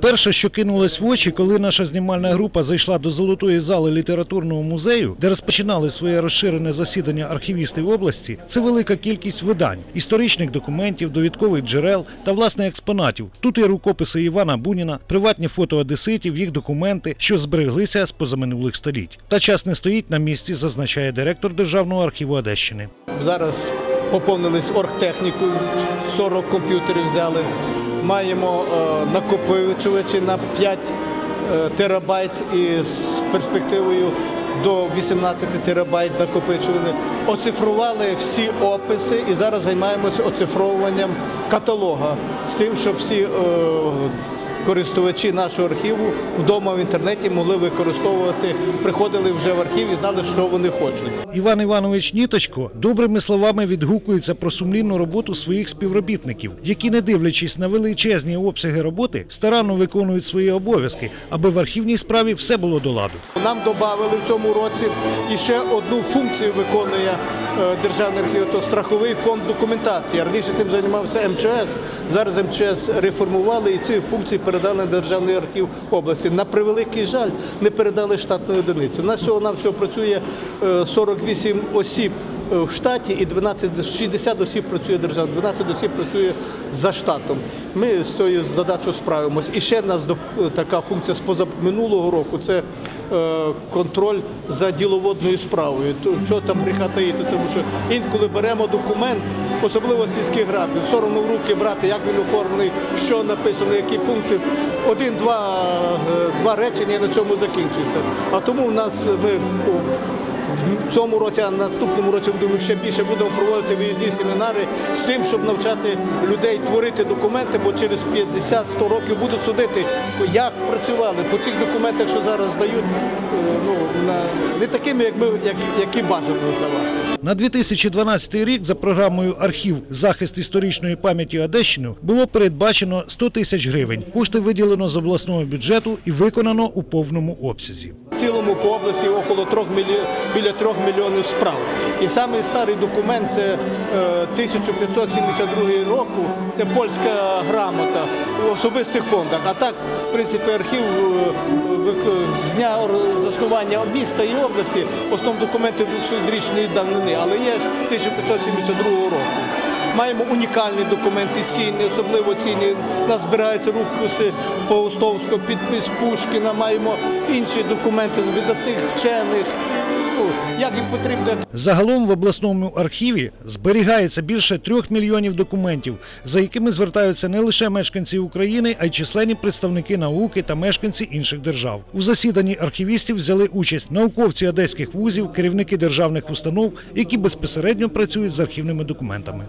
Перше, що кинулось в очі, коли наша знімальна група зайшла до золотої зали літературного музею, де розпочинали своє розширене засідання архівістів області, це велика кількість видань, історичних документів, довідкових джерел та власне експонатів. Тут є рукописи Івана Буніна, приватні фото одеситів, їх документи, що збереглися з позаминулих століть. Та час не стоїть на місці, зазначає директор Державного архіву Одещини. Зараз поповнились оргтехніку, 40 комп'ютерів взяли. Маємо е, накопичувачі на 5 е, терабайт із перспективою до 18 терабайт накопичування. Оцифрували всі описи і зараз займаємося оцифровуванням каталога з тим, щоб всі е, користувачі нашого архіву вдома в інтернеті могли використовувати, приходили вже в архів і знали, що вони хочуть. Іван Іванович Ніточко добрими словами відгукується про сумлінну роботу своїх співробітників, які, не дивлячись на величезні обсяги роботи, старанно виконують свої обов'язки, аби в архівній справі все було до ладу. Нам додали в цьому році і ще одну функцію виконує е, Державний архів, то страховий фонд документації. Раніше цим займався МЧС. Зараз МЧС реформували і ці функції передали Державний архів області. На превеликий жаль, не передали штатної одиниці. У нас всього нам всього працює е, 48 осіб. е, В штаті і 12, 60 осіб працює держава, 12 осіб працює за штатом. Ми з цією задачою справимось. І ще нас така функція з позаминулого року це е, контроль за діловодною справою. Що там гріха таїти, тому що інколи беремо документ, особливо сільських рад, соромно в руки брати, як він оформлений, що написано, які пункти. Один-два е, речення на цьому закінчується. А тому в нас ми в цьому році, а наступному році думаю, ще більше будемо проводити виїзні семінари з тим, щоб навчати людей творити документи, бо через 50-100 років будуть судити, як працювали по цих документах, що зараз здають, е, ну не такими, як ми, як які бажано здавати. На 2012 рік за програмою Архів захист історичної пам'яті Одещини було передбачено 100 тисяч гривень. Кошти виділено з обласного бюджету і виконано у повному обсязі. В цілому по області около 3 мільйонів, біля 3 мільйонів справ. І самий старий документ це е, 1572 року, це польська грамота у особистих фондах. А так, в принципі, архів е, з дня заснування міста і області, в основному документи 200-річної давнини, але є ж 1572 року. Маємо унікальні документи, цінні, особливо цінні. У нас збираються рукописи Паустовського, підпис Пушкіна, маємо інші документи з видатних вчених. Ну, як їм потрібно, Загалом в обласному архіві зберігається більше трьох мільйонів документів, за якими звертаються не лише мешканці України, а й численні представники науки та мешканці інших держав. У засіданні архівістів взяли участь науковці одеських вузів, керівники державних установ, які безпосередньо працюють з архівними документами.